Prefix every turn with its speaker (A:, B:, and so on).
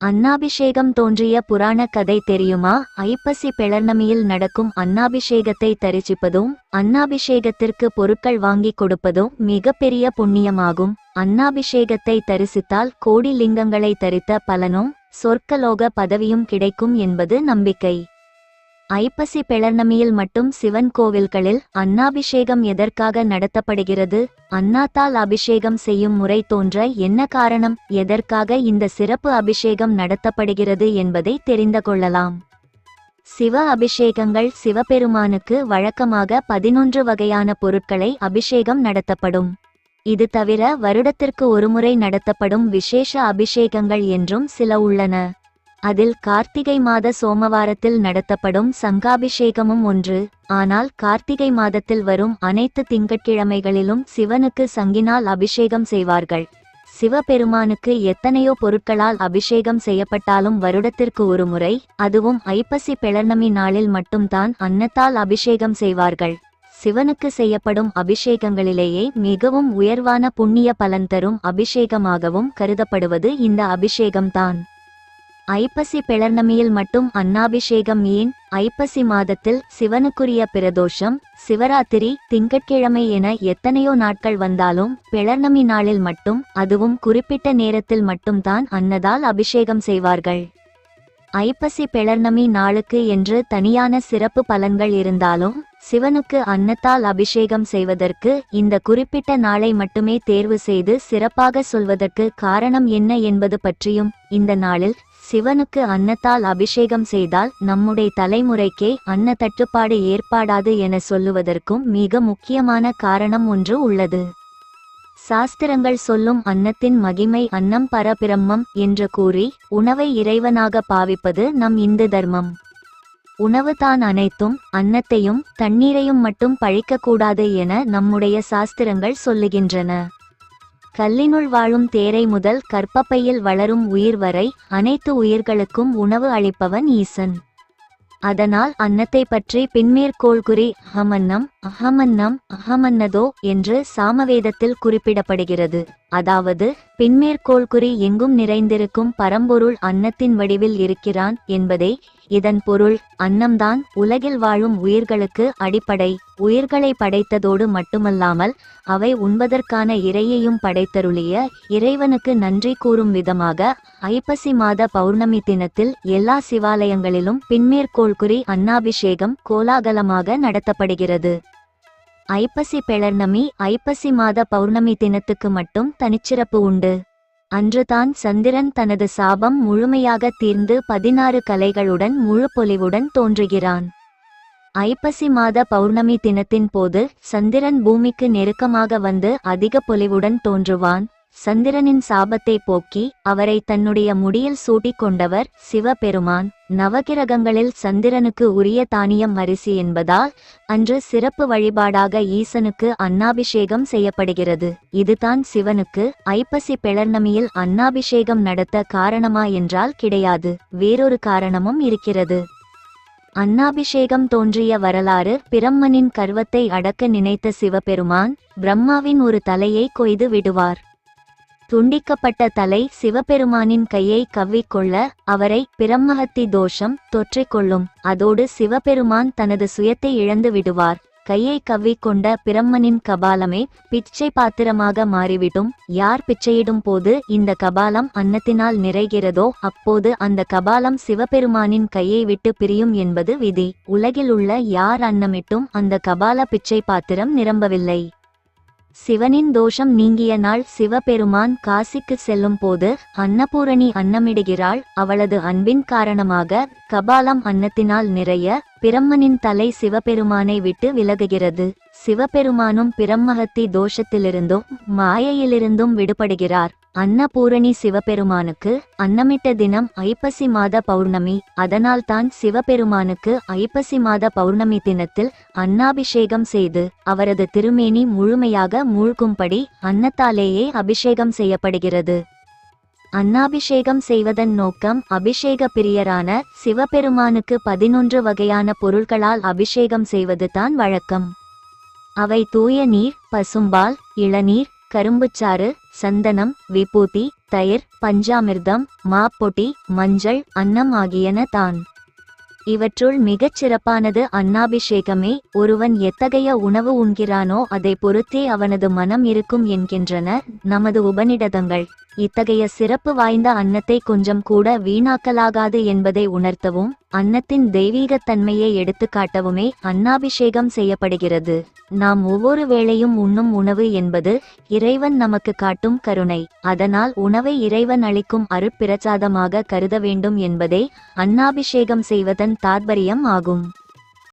A: அன்னாபிஷேகம் தோன்றிய புராண கதை தெரியுமா? ஐப்பசி பிளர்ணமியில் நடக்கும் அன்னாபிஷேகத்தை தரிசிப்பதும் அன்னாபிஷேகத்திற்கு பொருட்கள் வாங்கிக் கொடுப்பதும் மிகப்பெரிய புண்ணியமாகும். அன்னாபிஷேகத்தை தரிசித்தால் கோடி லிங்கங்களை தரித்த பலனும் சொர்க்கலோக பதவியும் கிடைக்கும் என்பது நம்பிக்கை. ஐப்பசி பிளர்ணமியில் மட்டும் சிவன் கோவில்களில் அன்னாபிஷேகம் எதற்காக நடத்தப்படுகிறது? அன்னாத்தால் அபிஷேகம் செய்யும் முறை தோன்ற என்ன காரணம்? எதற்காக இந்த சிறப்பு அபிஷேகம் நடத்தப்படுகிறது என்பதை தெரிந்து கொள்ளலாம். சிவ அபிஷேகங்கள் சிவபெருமானுக்கு வழக்கமாக பதினொன்று வகையான பொருட்களை அபிஷேகம் நடத்தப்படும். இது தவிர வருடத்திற்கு ஒருமுறை நடத்தப்படும் விசேஷ அபிஷேகங்கள் என்றும் சில உள்ளன. அதில் கார்த்திகை மாத சோமவாரத்தில் நடத்தப்படும் சங்காபிஷேகமும் ஒன்று. ஆனால் கார்த்திகை மாதத்தில் வரும் அனைத்து திங்கட்கிழமைகளிலும் சிவனுக்கு சங்கினால் அபிஷேகம் செய்வார்கள். சிவபெருமானுக்கு எத்தனையோ பொருட்களால் அபிஷேகம் செய்யப்பட்டாலும் வருடத்திற்கு ஒரு முறை அதுவும் ஐப்பசி பிளர்ணமி நாளில் மட்டும்தான் அன்னத்தால் அபிஷேகம் செய்வார்கள். சிவனுக்கு செய்யப்படும் அபிஷேகங்களிலேயே மிகவும் உயர்வான புண்ணிய பலன் தரும் அபிஷேகமாகவும் கருதப்படுவது இந்த அபிஷேகம்தான். ஐப்பசி பிளர்ணமியில் மட்டும் அன்னாபிஷேகம் ஏன்? ஐப்பசி மாதத்தில் சிவனுக்குரிய பிரதோஷம் சிவராத்திரி திங்கட்கிழமை என எத்தனையோ நாட்கள் வந்தாலும் பிளர்ணமி நாளில் மட்டும் அதுவும் குறிப்பிட்ட நேரத்தில் மட்டும்தான் அன்னதால் அபிஷேகம் செய்வார்கள். ஐப்பசி பிளர்ணமி நாளுக்கு என்று தனியான சிறப்பு பலன்கள் இருந்தாலும் சிவனுக்கு அன்னத்தால் அபிஷேகம் செய்வதற்கு இந்த குறிப்பிட்ட நாளை மட்டுமே தேர்வு செய்து சிறப்பாக சொல்வதற்கு காரணம் என்ன என்பது பற்றியும் இந்த நாளில் சிவனுக்கு அன்னத்தால் அபிஷேகம் செய்தால் நம்முடைய தலைமுறைக்கே அன்ன தட்டுப்பாடு ஏற்பாடாது என சொல்லுவதற்கும் மிக முக்கியமான காரணம் ஒன்று உள்ளது. சாஸ்திரங்கள் சொல்லும் அன்னத்தின் மகிமை அன்னம் பரபிரம்மம் என்று கூறி உணவை இறைவனாக பாவிப்பது நம் இந்து தர்மம். உணவு தான் அனைத்தும் அன்னத்தையும் தண்ணீரையும் மட்டும் பழிக்கக்கூடாது என நம்முடைய சாஸ்திரங்கள் சொல்லுகின்றன. கல்லினுள் வாழும் தேரை முதல் கற்பப்பையில் வளரும் உயிர் வரை அனைத்து உயிர்களுக்கும் உணவு அளிப்பவன் ஈசன். அதனால் அன்னத்தை பற்றி பின்மேற்கோள் குறி அகமன்னம் அகமன்னம் அகமன்னதோ என்று சாமவேதத்தில் குறிப்பிடப்படுகிறது. அதாவது பின்மேற்கோள் குறி எங்கும் நிறைந்திருக்கும் பரம்பொருள் அன்னத்தின் வடிவில் இருக்கிறான் என்பதே இதன் பொருள் அன்னம்தான் உலகில் வாழும் உயிர்களுக்கு அடிப்படை. உயிர்களை படைத்ததோடு மட்டுமல்லாமல் அவை உண்பதற்கான இறையையும் படைத்தருளிய இறைவனுக்கு நன்றி கூறும் விதமாக ஐப்பசி மாத பௌர்ணமி தினத்தில் எல்லா சிவாலயங்களிலும் பின்மேற்கோள் குறி அன்னாபிஷேகம் கோலாகலமாக நடத்தப்படுகிறது. ஐப்பசி பெளர்ணமி ஐப்பசி மாத பௌர்ணமி தினத்துக்கு மட்டும் தனிச்சிறப்பு உண்டு. அன்றுதான் சந்திரன் தனது சாபம் முழுமையாக தீர்ந்து பதினாறு கலைகளுடன் முழு பொலிவுடன் தோன்றுகிறான். ஐப்பசி மாத பௌர்ணமி தினத்தின் போது சந்திரன் பூமிக்கு நெருக்கமாக வந்து அதிக பொலிவுடன் தோன்றுவான். சந்திரனின் சாபத்தை போக்கி அவரை தன்னுடைய முடியில் சூட்டிக் கொண்டவர் சிவபெருமான். நவகிரகங்களில் சந்திரனுக்கு உரிய தானியம் அரிசி என்பதால் அன்று சிறப்பு வழிபாடாக ஈசனுக்கு அன்னாபிஷேகம் செய்யப்படுகிறது. இதுதான் சிவனுக்கு ஐப்பசி பிளர்ணமியில் அன்னாபிஷேகம் நடத்த காரணமா என்றால் கிடையாது. வேறொரு காரணமும் இருக்கிறது. அன்னாபிஷேகம் தோன்றிய வரலாறு பிரம்மனின் கர்வத்தை அடக்க நினைத்த சிவபெருமான் பிரம்மாவின் ஒரு தலையை கொய்து விடுவார். துண்டிக்கப்பட்ட தலை சிவபெருமானின் கையை கவ்விக்கொள்ள அவரை பிரம்மஹத்தி தோஷம் தொற்றிக்கொள்ளும். அதோடு சிவபெருமான் தனது சுயத்தை இழந்து விடுவார். கையை கவ்விக்கொண்ட பிரம்மனின் கபாலமே பிச்சை பாத்திரமாக மாறிவிடும். யார் பிச்சையிடும் போது இந்த கபாலம் அன்னத்தினால் நிறைகிறதோ அப்போது அந்த கபாலம் சிவபெருமானின் கையை விட்டு பிரியும் என்பது விதி. உலகில் உள்ள யார் அன்னமிட்டும் அந்த கபால பிச்சை பாத்திரம் நிரம்பவில்லை. சிவனின் தோஷம் நீங்கிய நாள் சிவபெருமான் காசிக்கு செல்லும் போது அன்னபூரணி அன்னமிடுகிறாள். அவளது அன்பின் காரணமாக கபாலம் அன்னத்தினால் நிறைய பிரம்மனின் தலை சிவபெருமானை விட்டு விலகுகிறது. சிவபெருமானும் பிரம்மஹத்தி தோஷத்திலிருந்தும் மாயையிலிருந்தும் விடுபடுகிறார். அன்னபூரணி சிவபெருமானுக்கு அன்னமிட்ட தினம் ஐப்பசி மாத பௌர்ணமி. அதனால்தான் சிவபெருமானுக்கு ஐப்பசி மாத பௌர்ணமி தினத்தில் அன்னாபிஷேகம் செய்து அவரது திருமேனி முழுமையாக மூழ்கும்படி அன்னத்தாலேயே அபிஷேகம் செய்யப்படுகிறது. அன்னாபிஷேகம் செய்வதன் நோக்கம் அபிஷேக பிரியரான சிவபெருமானுக்கு பதினொன்று வகையான பொருள்களால் அபிஷேகம் செய்வது தான் வழக்கம். அவை தூய நீர் பசும்பால் இளநீர் கரும்புச்சாறு சந்தனம் விபூதி தயிர் பஞ்சாமிர்தம் மாப்பொட்டி மஞ்சள் அன்னம் ஆகியன தான். இவற்றுள் மிகச் சிறப்பானது அன்னாபிஷேகமே ஒருவன் எத்தகைய உணவு உண்கிறானோ அதை பொறுத்தே அவனது மனம் இருக்கும் என்கின்றன நமது உபநிடதங்கள். இத்தகைய சிறப்பு வாய்ந்த அன்னத்தை கொஞ்சம் கூட வீணாக்கலாகாது என்பதை உணர்த்தவும் அன்னத்தின் தெய்வீகத் தன்மையை எடுத்துக்காட்டவுமே அன்னாபிஷேகம் செய்யப்படுகிறது. நாம் ஒவ்வொரு வேளையும் உண்ணும் உணவு என்பது இறைவன் நமக்கு காட்டும் கருணை. அதனால் உணவை இறைவன் அளிக்கும் அருட்பிரசாதமாக கருத வேண்டும் என்பதே அன்னாபிஷேகம் செய்வதன் தாத்பரியம் ஆகும்.